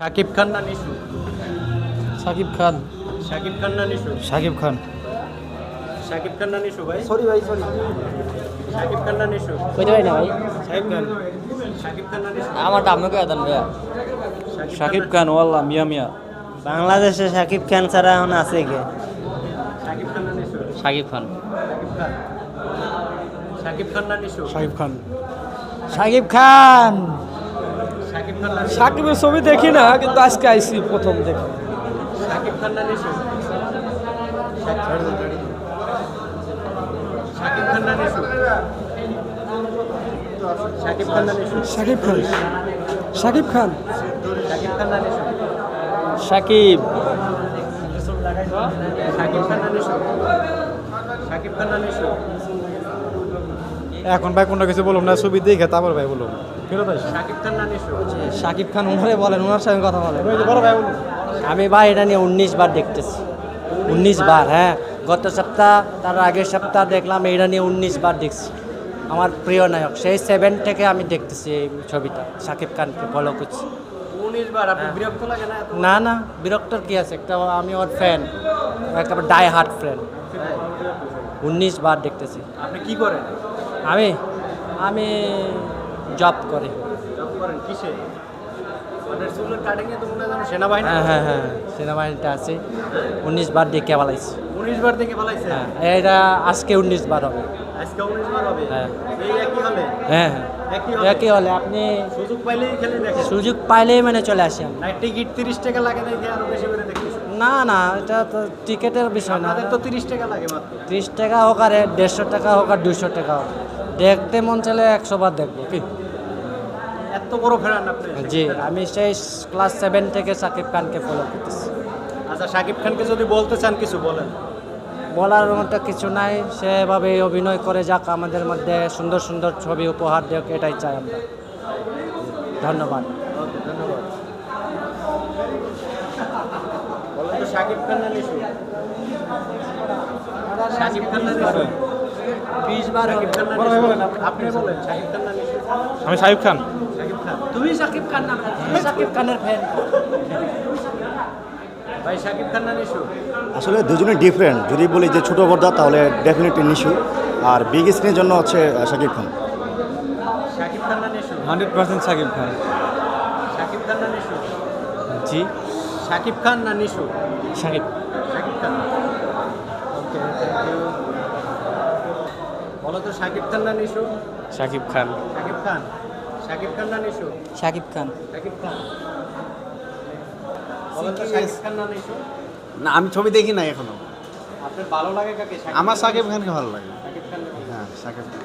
শাকিব খান না নিশু? সাকিব খান। শাকিব খান না নিশু? সাকিব খান। শাকিব খান না নিশু ভাই? সরি ভাই সরি শাকিব খান না নিশু? কইতে পারি না ভাই? শাকিব খান। শাকিব খান না নিশু? আমার দাম না কয়ে দেন ভাইয়া। সাকিব খান ওয়াল্লাহ মিয়া মিয়া। বাংলাদেশে সাকিব খান ছাড়া এখন আছে কে? শাকিব খান না নিশু? সাকিব খান। শাকিব খান। শাকিব খান না নিশু? সাকিব খান। সাকিব খান শাকিব খান! সাকিবের ছবি দেখি না কিন্তু আজকে আইসি প্রথম দেখি। শাকিব খান না সাকিব খান সাকিব খান সাকিব খান। নিশু? এখন ভাই কোনটা কিছু বলুন না ছবি দেখে তারপর ভাই বলুন ফেরত আসি শাকিব খান না উনারে বলেন ওনার সঙ্গে কথা বলেন। বড় ভাই আমি ভাই এটা নিয়ে উনিশ বার দেখতেছি। উনিশ বার হ্যাঁ। গত সপ্তাহ তার আগের সপ্তাহ দেখলাম এটা নিয়ে উনিশ বার দেখছি। আমার প্রিয় নায়ক সেই সেভেন থেকে আমি দেখতেছি এই ছবিটা সাকিব খানকে ফলো করছি। উনিশ বার আপনি বিরক্ত লাগে না না না বিরক্তর কি আছে? একটা আমি ওর ফ্যান একটা ডাই হার্ট ফ্যান উনিশ বার দেখতেছি। আপনি কি করেন? আমি আমি জব করি। মানে হয় হ্যাঁ হ্যাঁ সেনাবাহিনীটা আছে। উনিশ বার উনিশ পালাইছে? হ্যাঁ এটা আজকে উনিশ বার হবে। আজকে উনিশ বার হবে? হ্যাঁ। এই একই হলে? হ্যাঁ হ্যাঁ। একই হলে? আপনি সুযোগ পাইলেই খেলে দেখেন। সুযোগ পাইলেই মানে চলে আসি আমি না টিকিট তিরিশ টাকা লাগে দেখে আরও বেশি করে দেখতেছি না না এটা তো টিকেটের বিষয় না। আপনাদের তো তিরিশ টাকা লাগে মাত্র। ত্রিশ টাকা হোক আর দেড়শো টাকা হোক আর দুশো টাকা হোক। দেখতে মন চলে একশো বার দেখব। কি এত বড় ফেরান আপনি? জি আমি সেই ক্লাস সেভেন থেকে সাকিব খানকে ফলো করতেছি। আচ্ছা শাকিব খানকে যদি বলতে চান কিছু বলেন। বলার মতো কিছু নাই সেভাবে অভিনয় করে যাক আমাদের মধ্যে সুন্দর সুন্দর ছবি উপহার দেখ এটাই চাই আমরা। ধন্যবাদ। ধন্যবাদ। বলেন তো শাকিব খান না নিশু খান না নিশু বিশ বার আপনি বলেন। শাকিব আমি সাহিব খান। শাকিব তুমি সাকিব খান না সাকিব খানের ফ্যান ভাই শাকিব খান না নিশু আসলে দুজনে ডিফারেন্ট যদি বলি যে ছোটো পর্দা তাহলে ডেফিনেটলি নিশু আর বিগ স্ক্রিনের জন্য হচ্ছে শাকিব খান। শাকিব খান না নিশু হান্ড্রেড পার্সেন্ট সাকিব খান। শাকিব খান না নিশু জি। শাকিব খান না Nishu Sakib. Shakib Khan. Okay thank you বলো তো শাকিব খান না নিশো? সাকিব খান। শাকিব খান? শাকিব খান না নিশো? সাকিব খান। শাকিব খান। বলো তো শাকিব খান না নিশো? না আমি ছবি দেখি না এখনও। আপনার ভালো লাগে কাকে? আমার? সাকিব খানকে ভালো লাগে। শাকিব খান হ্যাঁ সাকিব খান।